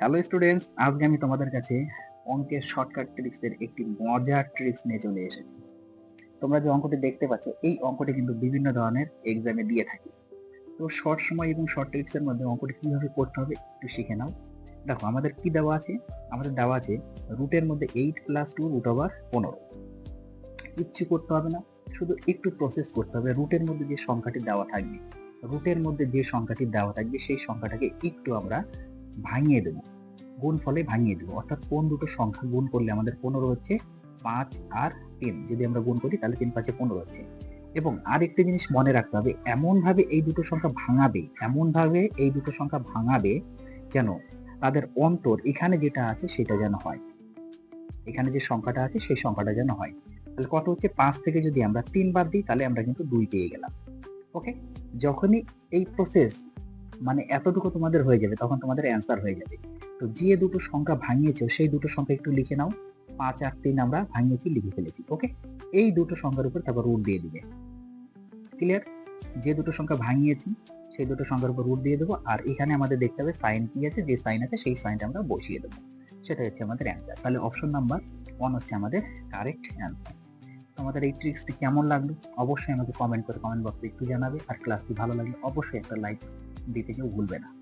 Hello students আজকে আমি তোমাদের কাছে অঙ্কের শর্টকাট ট্রিক্সের একটি মজার ট্রিক্স নিয়ে চলে এসেছি। তোমরা যে অঙ্কটি দেখতে পাচ্ছ, এই অঙ্কটি কিন্তু বিভিন্ন ধরনের এক্সামে দিয়ে থাকি। তো শর্ট সময় এবং শর্ট ট্রিক্সের মধ্যে অঙ্কটি কীভাবে করতে হবে একটু শিখে নাও। দেখো, আমাদের কি দেওয়া আছে? আমাদের দেওয়া আছে রুটের মধ্যে eight plus two route over পনেরো। কিচ্ছু করতে হবে না, শুধু একটু প্রসেস করতে হবে। রুটের মধ্যে যে সংখ্যাটি দেওয়া থাকবে রুটের মধ্যে যে সংখ্যাটি দেওয়া থাকবে, সেই সংখ্যাটাকে একটু আমরা ভাঙিয়ে দেবো। গুণ ফলে ভাঙিয়ে দেবো। অর্থাৎ কোন দুটো সংখ্যা গুণ করলে আমাদের পনেরো হচ্ছে? পাঁচ আর তিন। যদি আমরা গুণ করি, তাহলে তিন পাঁচে পনেরো হচ্ছে। এবং আরেকটি জিনিস মনে রাখতে হবে, এমনভাবে এই দুটো সংখ্যা ভাঙাবে এমন ভাবে এই দুটো সংখ্যা ভাঙাবে যেন তাদের অন্তর এখানে যেটা আছে সেটা যেন হয়। এখানে যে সংখ্যাটা আছে সেই সংখ্যাটা যেন হয়। তাহলে কত হচ্ছে? পাঁচ থেকে যদি আমরা তিন বাদ দিই, তাহলে আমরা কিন্তু দুই পেয়ে গেলাম। ওকে যখনই এই প্রসেস মানে এতটুকু তোমাদের হয়ে যাবে, তখন তোমাদের অ্যান্সার হয়ে যাবে। তো যে দুটো সংখ্যা ভাঙিয়েছো, সেই দুটো সংখ্যা একটু লিখে নাও। পাঁচ আর তিন আমরা ভাঙিয়েছি, লিখে ফেলেছি ওকে এই দুটো সংখ্যার উপর তারপর রুট দিয়ে দিবে। ক্লিয়ার যে দুটো সংখ্যা ভাঙিয়েছি, সেই দুটো সংখ্যার উপর রুট দিয়ে দেবো, আর এখানে আমাদের দেখতে হবে সাইন কি আছে, যে সাইন আছে, সেই সাইনটা আমরা বসিয়ে দেবো। সেটা হচ্ছে আমাদের অ্যান্সার তাহলে অপশন নাম্বার ওয়ান হচ্ছে আমাদের কারেক্ট অ্যান্সার তোমাদের এই ট্রিক্সটি কেমন লাগল? অবশ্যই আমাকে কমেন্ট করে কমেন্ট বক্সে একটু জানাবে। আর ক্লাসটি ভালো লাগলে অবশ্যই একটা লাইক দিতে কেউ ভুলবে না।